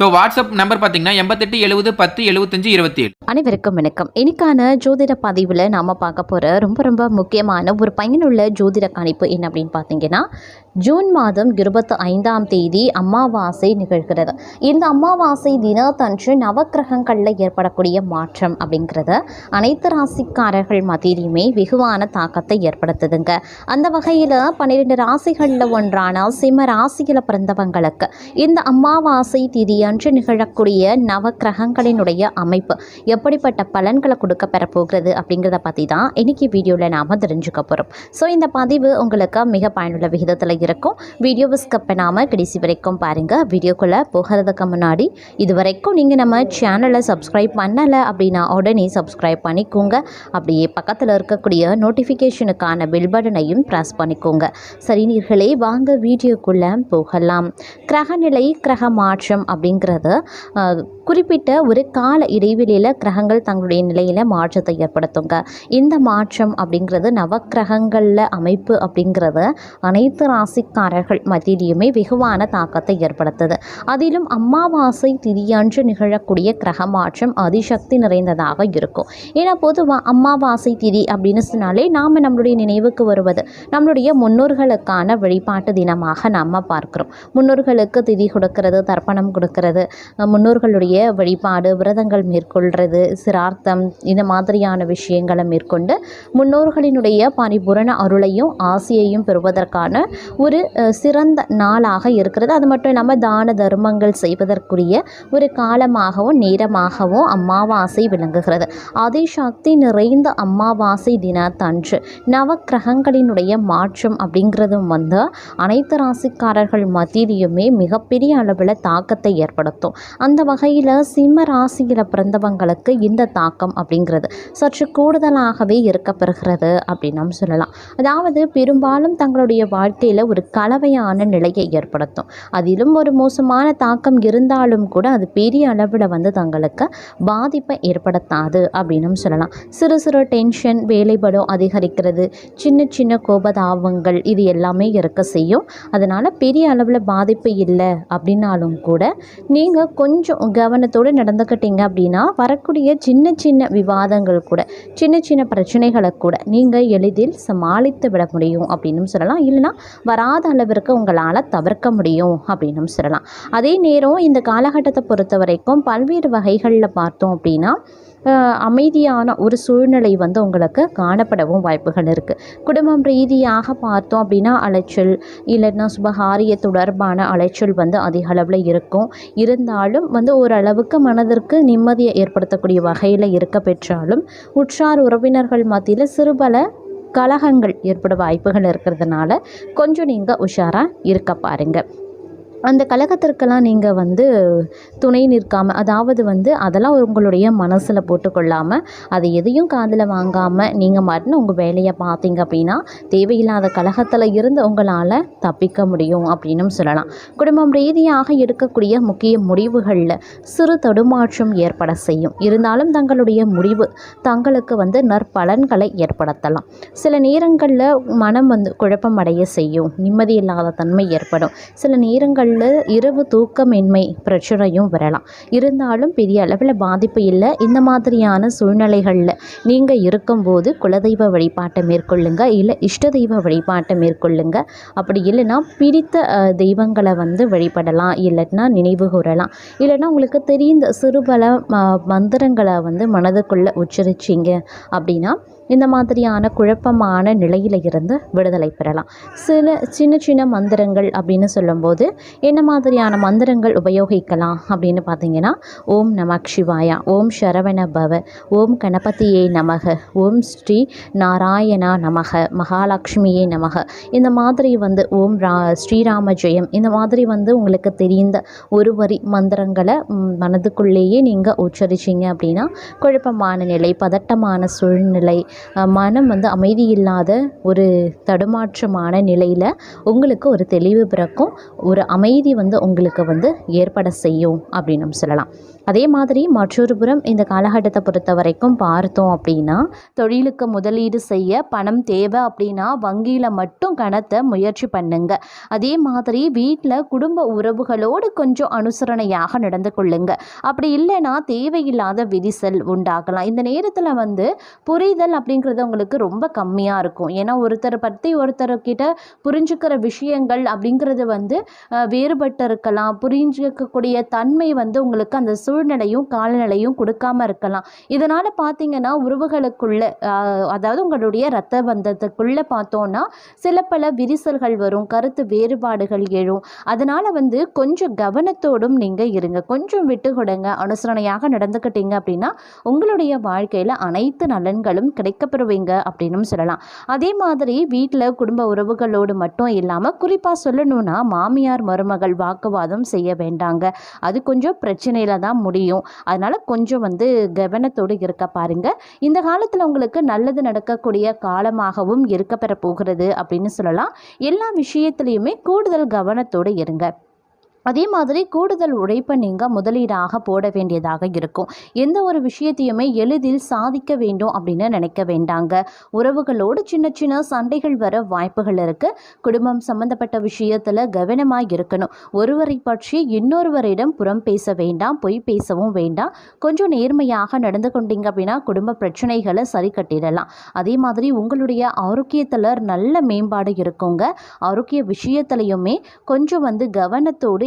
So WhatsApp number பார்த்தீங்கன்னா எண்பத்தெட்டு எழுபது பத்து எழுபத்தஞ்சு இருபத்தி ஏழு அனைவருக்கும் வணக்கம். இன்னைக்கான ஜோதிட பதிவில் நாம் பார்க்க போகிற ரொம்ப ரொம்ப முக்கியமான ஒரு பயனுள்ள ஜோதிட கணிப்பு என்ன அப்படின்னு பார்த்தீங்கன்னா ஜூன் மாதம் இருபத்தி ஐந்தாம் தேதி அமாவாசை நிகழ்கிறது. இந்த அமாவாசை தினத்தன்று நவக்கிரகங்களில் ஏற்படக்கூடிய மாற்றம் அப்படிங்கிறது அனைத்து ராசிக்காரர்கள் மத்தியிலுமே வெகுவான தாக்கத்தை ஏற்படுத்துதுங்க. அந்த வகையில் பன்னிரெண்டு ராசிகளில் ஒன்றான சிம்ம ராசியில் பிறந்தவங்களுக்கு இந்த அமாவாசை திதியை அன்று நிகழக்கூடிய நவக்கிரகங்களினுடைய அமைப்பு. எப்படிப்பட்ட பலன்களை கொடுக்க பெறப்போகிறது அப்படிங்கிறத பற்றி தான் இன்னைக்கு வீடியோவில் நாம் தெரிஞ்சுக்க போகிறோம் ஸோ இந்த பதிவு உங்களுக்கு மிக பயனுள்ள விகிதத்தில் இருக்கும். வீடியோவை ஸ்கப் பண்ணாமல் கடைசி வரைக்கும் பாருங்கள் வீடியோக்குள்ளே போகிறதுக்கு முன்னாடி இது வரைக்கும் நீங்கள் நம்ம சேனலை சப்ஸ்கிரைப் பண்ணலை அப்படின்னா உடனே சப்ஸ்கிரைப் பண்ணிக்கோங்க. அப்படியே பக்கத்தில் இருக்கக்கூடிய நோட்டிஃபிகேஷனுக்கான பில் பட்டனையும் ப்ரெஸ் பண்ணிக்கோங்க. சரி நீர்களே வாங்க வீடியோக்குள்ளே போகலாம். கிரகநிலை கிரக மாற்றம் அப்படிங்கிறத குறிப்பிட்ட ஒரு கால இடைவெளியில் கிரகங்கள் தங்களுடைய நிலையில் மாற்றத்தை ஏற்படுத்துங்க. இந்த மாற்றம் அப்படிங்கிறது நவக்கிரகங்களில் அமைப்பு அப்படிங்கிறது அனைத்து ராசிக்காரர்கள் மத்தியிலையுமே வெகுவான தாக்கத்தை ஏற்படுத்துது. அதிலும் அமாவாசை திதியன்று நிகழக்கூடிய கிரக மாற்றம் அதிசக்தி நிறைந்ததாக இருக்கும். ஏன்னா பொதுவாக அமாவாசை திதி அப்படின்னு சொன்னாலே நாம் நம்மளுடைய நினைவுக்கு வருவது நம்மளுடைய முன்னோர்களுக்கான வழிபாட்டு தினமாக நாம் பார்க்குறோம். முன்னோர்களுக்கு திதி கொடுக்கறது தர்ப்பணம் கொடுக்கறது முன்னோர்களுடைய வழிபாடு விரதங்கள் மேற்கொள்கிறது சிரார்த்தம் இந்த மாதிரியான விஷயங்களை மேற்கொண்டு முன்னோர்களினுடைய பரிபூரண அருளையும் ஆசையையும் பெறுவதற்கான ஒரு சிறந்த நாளாக இருக்கிறது. அது மட்டும் இல்லாமல் தான தர்மங்கள் செய்வதற்குரிய ஒரு காலமாகவும் நேரமாகவும் அம்மாவாசை விளங்குகிறது. அதிசக்தி நிறைந்த அம்மாவாசை தினத்தன்று நவக்கிரகங்களினுடைய மாற்றம் அப்படிங்கிறதும் வந்து அனைத்து ராசிக்காரர்கள் மத்தியிலையுமே மிகப்பெரிய அளவில் தாக்கத்தை ஏற்படுத்தும். அந்த வகையில் சிம்ம ராசியில் பிறந்தவங்களுக்கு இந்த தாக்கம் அப்படிங்கிறது சற்று கூடுதலாகவே இருக்கப்பெறுகிறது அப்படின்னு நம்ம சொல்லலாம். அதாவது பெரும்பாலும் தங்களுடைய வாழ்க்கையில் ஒரு கலவையான நிலையை ஏற்படுத்தும். அதிலும் ஒரு மோசமான தாக்கம் இருந்தாலும் கூட அது பெரிய அளவில் வந்து தங்களுக்கு பாதிப்பை ஏற்படுத்தாது அப்படின்னு சொல்லலாம். சிறு சிறு டென்ஷன் வேலைபடும் அதிகரிக்கிறது சின்ன சின்ன கோபதாபங்கள் இது எல்லாமே இருக்க செய்யும். அதனால் பெரிய அளவில் பாதிப்பு இல்லை அப்படின்னாலும் கூட நீங்கள் கொஞ்சம் கவனத்தோடு நடந்துக்கிட்டீங்க அப்படின்னா வரக்கூடிய சின்ன சின்ன விவாதங்கள் கூட சின்ன சின்ன பிரச்சனைகளை கூட நீங்கள் எளிதில் சமாளித்து விட முடியும் அப்படின்னு சொல்லலாம். இல்லைன்னா வராத அளவிற்கு உங்களால் தவிர்க்க முடியும் அப்படின்னு சொல்லலாம். அதே நேரம் இந்த காலகட்டத்தை பொறுத்த வரைக்கும் பல்வேறு வகைகளில் பார்த்தோம் அப்படின்னா அமைதியான ஒரு சூழ்நிலை வந்து உங்களுக்கு காணப்படவும் வாய்ப்புகள் இருக்குது குடும்பம் ரீதியாக பார்த்தோம் அப்படின்னா அலைச்சல் இல்லைன்னா சுபகாரிய தொடர்பான அலைச்சல் வந்து அதிக அளவில் இருக்கும். இருந்தாலும் வந்து ஓரளவுக்கு மனதிற்கு நிம்மதியை ஏற்படுத்தக்கூடிய வகையில் இருக்க பெற்றாலும் உற்றார் உறவினர்கள் மத்தியில் சிறுபல கலகங்கள் ஏற்பட வாய்ப்புகள் இருக்கிறதுனால கொஞ்சம் நீங்கள் உஷாராக இருக்க பாருங்கள் அந்த கழகத்திற்கெல்லாம் நீங்கள் வந்து துணை நிற்காமல் அதாவது வந்து அதெல்லாம் உங்களுடைய மனசில் போட்டுக்கொள்ளாமல் அதை எதையும் காதில் வாங்காமல் நீங்கள் மட்டும் உங்கள் வேலையை பார்த்தீங்க அப்படின்னா தேவையில்லாத கழகத்தில் இருந்து உங்களால் தப்பிக்க முடியும் அப்படின்னும் சொல்லலாம். குடும்பம் ரீதியாக எடுக்கக்கூடிய முக்கிய முடிவுகளில் சிறு தடுமாற்றம் ஏற்பட செய்யும். இருந்தாலும் தங்களுடைய முடிவு தங்களுக்கு வந்து நற்பலன்களை ஏற்படுத்தலாம். சில நேரங்களில் மனம் வந்து குழப்பம் அடைய செய்யும் நிம்மதி இல்லாத தன்மை ஏற்படும். சில நேரங்கள் நேரங்களில் இரவு தூக்கமின்மை பிரச்சனையும் வரலாம். இருந்தாலும் பெரிய அளவில் பாதிப்பு இல்லை. இந்த மாதிரியான சூழ்நிலைகளில் நீங்கள் இருக்கும்போது குலதெய்வ வழிபாட்டை மேற்கொள்ளுங்க. இல்லை இஷ்ட தெய்வ வழிபாட்டை மேற்கொள்ளுங்க. அப்படி இல்லைன்னா பிடித்த தெய்வங்களை வந்து வழிபடலாம். இல்லைன்னா நினைவு கூறலாம். இல்லைன்னா உங்களுக்கு தெரிந்த சிறுபல ம- மந்திரங்களை வந்து மனதுக்குள்ளே உச்சரிச்சிங்க அப்படின்னா இந்த மாதிரியான குழப்பமான நிலையில் இருந்து விடுதலை பெறலாம். சில சின்ன சின்ன மந்திரங்கள் அப்படின்னு சொல்லும்போது என்ன மாதிரியான மந்திரங்கள் உபயோகிக்கலாம் அப்படின்னு பார்த்தீங்கன்னா ஓம் நமக் சிவாயா ஓம் சரவண பவ ஓம் கணபதியே நமக ஓம் ஸ்ரீ நாராயணா நமக மகாலட்சுமியே நமக. இந்த மாதிரி வந்து ஓம் ரா ஸ்ரீராம ஜெயம் இந்த மாதிரி வந்து உங்களுக்கு தெரிந்த ஒரு வரி மந்திரங்களை மனதுக்குள்ளேயே நீங்கள் உச்சரிச்சிங்க அப்படின்னா குழப்பமான நிலை பதட்டமான சூழ்நிலை மனம் வந்து அமைதி இல்லாத ஒரு தடுமாற்றமான நிலையில் உங்களுக்கு ஒரு தெளிவு பிறக்கும். ஒரு அமைதி வந்து உங்களுக்கு வந்து ஏற்பட செய்யும் அப்படின்னு நம்ம சொல்லலாம். அதே மாதிரி மற்றொரு புறம் இந்த காலகட்டத்தை பொறுத்த வரைக்கும் பார்த்தோம் அப்படின்னா தொழிலுக்கு முதலீடு செய்ய பணம் தேவை அப்படின்னா வங்கியில் மட்டும் கணத்தை முயற்சி பண்ணுங்க. அதே மாதிரி வீட்டில் குடும்ப உறவுகளோடு கொஞ்சம் அனுசரணையாக நடந்து கொள்ளுங்க. அப்படி இல்லைன்னா தேவையில்லாத விரிசல் உண்டாகலாம். இந்த நேரத்தில் வந்து புரிதல் அப்படிங்கிறது உங்களுக்கு ரொம்ப கம்மியாக இருக்கும். ஏன்னா ஒருத்தரை பற்றி ஒருத்தர்கிட்ட புரிஞ்சுக்கிற விஷயங்கள் அப்படிங்கிறது வந்து வேறுபட்டு இருக்கலாம் புரிஞ்சுக்கக்கூடிய தன்மை வந்து உங்களுக்கு அந்த சூழ் சூழ்நிலையும் காலநிலையும் கொடுக்காம இருக்கலாம். இதனால் பார்த்தீங்கன்னா உறவுகளுக்குள்ள அதாவது உங்களுடைய ரத்த பந்தத்துக்குள்ளே பார்த்தோன்னா சில பல விரிசல்கள் வரும் கருத்து வேறுபாடுகள் எழும். அதனால் வந்து கொஞ்சம் கவனத்தோடும் நீங்கள் இருங்க. கொஞ்சம் விட்டு கொடுங்க. அனுசரணையாக நடந்துக்கிட்டீங்க அப்படின்னா உங்களுடைய வாழ்க்கையில் அனைத்து நலன்களும் கிடைக்கப்பெறுவீங்க அப்படின்னும் சொல்லலாம். அதே மாதிரி வீட்டில் குடும்ப உறவுகளோடு மட்டும் இல்லாமல் குறிப்பாக சொல்லணும்னா மாமியார் மருமகள் வாக்குவாதம் செய்ய வேண்டாங்க. அது கொஞ்சம் பிரச்சனையில் தான் முடியும். அதனால் கொஞ்சம் வந்து கவனத்தோடு இருக்க பாருங்க. இந்த காலத்தில் உங்களுக்கு நல்லது நடக்கக்கூடிய காலமாகவும் இருக்க பெற போகிறது அப்படின்னு சொல்லலாம். எல்லா விஷயத்துலேயுமே கூடுதல் கவனத்தோடு இருங்க. அதே மாதிரி கூடுதல் உழைப்பை நீங்கள் முதலீடாக போட வேண்டியதாக இருக்கும். எந்த ஒரு விஷயத்தையுமே எளிதில் சாதிக்க வேண்டும் அப்படின்னு நினைக்க வேண்டாங்க. உறவுகளோடு சின்ன சின்ன சண்டைகள் வர வாய்ப்புகள் இருக்குது குடும்பம் சம்பந்தப்பட்ட விஷயத்தில் கவனமாக இருக்கணும். ஒருவரை பற்றி இன்னொருவரிடம் புறம் பேச வேண்டாம் பொய் பேசவும் வேண்டாம். கொஞ்சம் நேர்மையாக நடந்து கொண்டீங்க அப்படின்னா குடும்ப பிரச்சனைகளை சரி கட்டிடலாம். அதே மாதிரி உங்களுடைய ஆரோக்கியத்தில் நல்ல மேம்பாடு இருக்குங்க. ஆரோக்கிய விஷயத்துலையுமே கொஞ்சம் வந்து கவனத்தோடு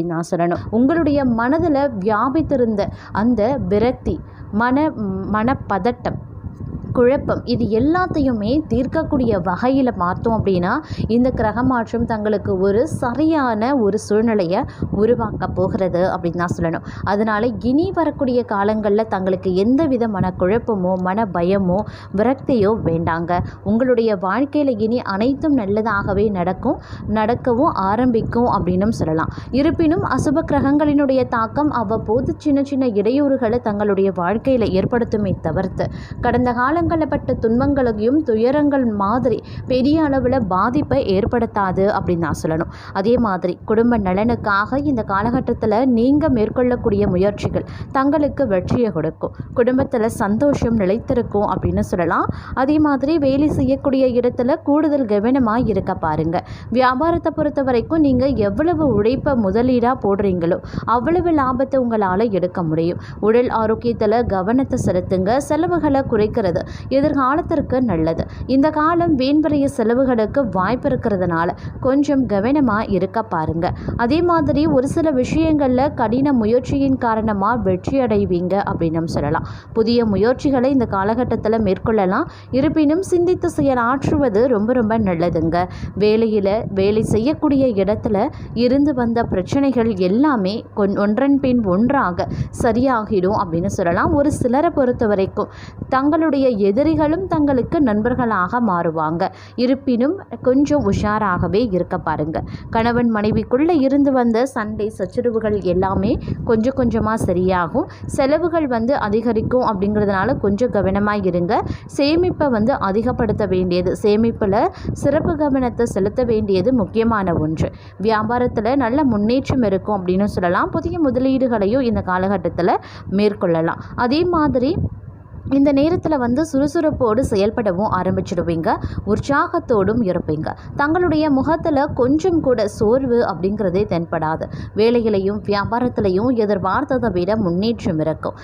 அப்படின்னு நான் சொல்லணும். உங்களுடைய மனதில் வியாபித்திருந்த அந்த விரக்தி மன மனப்பதட்டம் குழப்பம். இது எல்லாத்தையுமே தீர்க்கக்கூடிய வகையில் பார்த்தோம் அப்படின்னா இந்த கிரக மாற்றம் தங்களுக்கு ஒரு சரியான ஒரு சூழ்நிலையை உருவாக்க போகிறது அப்படின்னு தான் சொல்லணும். அதனால் இனி வரக்கூடிய காலங்களில் தங்களுக்கு எந்த வித மன குழப்பமோ மன பயமோ விரக்தியோ வேண்டாங்க. உங்களுடைய வாழ்க்கையில் இனி அனைத்தும் நல்லதாகவே நடக்கும் நடக்கவும் ஆரம்பிக்கும் அப்படின்னும் சொல்லலாம். இருப்பினும் அசுப கிரகங்களினுடைய தாக்கம் அவ்வப்போது சின்ன சின்ன இடையூறுகளை தங்களுடைய வாழ்க்கையில் ஏற்படுத்துமே தவிர்த்து கடந்த காலங்கள் காலங்களில் பட்ட துன்பங்களையும் துயரங்கள் மாதிரி பெரிய அளவில் பாதிப்பை ஏற்படுத்தாது அப்படின்னு நான் சொல்லணும். அதே மாதிரி குடும்ப நலனுக்காக இந்த காலகட்டத்தில் நீங்கள் மேற்கொள்ளக்கூடிய முயற்சிகள் தங்களுக்கு வெற்றியை கொடுக்கும். குடும்பத்தில் சந்தோஷம் நிலைத்திருக்கும் அப்படின்னு சொல்லலாம். அதே மாதிரி வேலை செய்யக்கூடிய இடத்துல கூடுதல் கவனமாக இருக்க பாருங்க. வியாபாரத்தை பொறுத்த வரைக்கும் நீங்கள் எவ்வளவு உழைப்பை முதலீடாக போடுறீங்களோ அவ்வளவு லாபத்தை உங்களால் எடுக்க முடியும். உடல் ஆரோக்கியத்தில் கவனத்தை செலுத்துங்க. செலவுகளை குறைக்கிறது எதிர்காலத்திற்கு நல்லது. இந்த காலம் வீண்பறிய செலவுகளுக்கு வாய்ப்பு இருக்கிறதுனால கொஞ்சம் கவனமாக இருக்க பாருங்க. அதே மாதிரி ஒரு சில விஷயங்களில் கடின முயற்சியின் காரணமாக வெற்றி அடைவீங்க அப்படின்னு சொல்லலாம். புதிய முயற்சிகளை இந்த காலகட்டத்தில் மேற்கொள்ளலாம். இருப்பினும் சிந்தித்து செயலாற்றுவது ரொம்ப ரொம்ப நல்லதுங்க. வேலையில் வேலை செய்யக்கூடிய இடத்துல இருந்து வந்த பிரச்சனைகள் எல்லாமே கொன் ஒன்றன் பின் ஒன்றாக சரியாகிடும் அப்படின்னு சொல்லலாம். ஒரு சிலரை பொறுத்த வரைக்கும் தங்களுடைய எதிரிகளும் தங்களுக்கு நண்பர்களாக மாறுவாங்க. இருப்பினும் கொஞ்சம் உஷாராகவே இருக்க பாருங்க. கணவன் மனைவிக்குள்ளே இருந்து வந்த சண்டை சச்சரவுகள் எல்லாமே கொஞ்சம் கொஞ்சமாக சரியாகும். செலவுகள் வந்து அதிகரிக்கும் அப்படிங்கிறதுனால கொஞ்சம் கவனமாக இருங்க. சேமிப்பை வந்து அதிகப்படுத்த வேண்டியது சேமிப்பில் சிறப்பு கவனத்தை செலுத்த வேண்டியது முக்கியமான ஒன்று. வியாபாரத்தில் நல்ல முன்னேற்றம் இருக்கும் அப்படின்னு சொல்லலாம். புதிய முதலீடுகளையும் இந்த காலகட்டத்தில் மேற்கொள்ளலாம். அதே மாதிரி இந்த நேரத்தில் வந்து சுறுசுறுப்போடு செயல்படவும் ஆரம்பிச்சிடுவீங்க. உற்சாகத்தோடும் இருப்பீங்க. தங்களுடைய முகத்தில் கொஞ்சம் கூட சோர்வு அப்படிங்கிறதே தென்படாது. வேலையிலையும் வியாபாரத்திலையும் எதிர்பார்த்ததை விட முன்னேற்றம் இருக்கும்.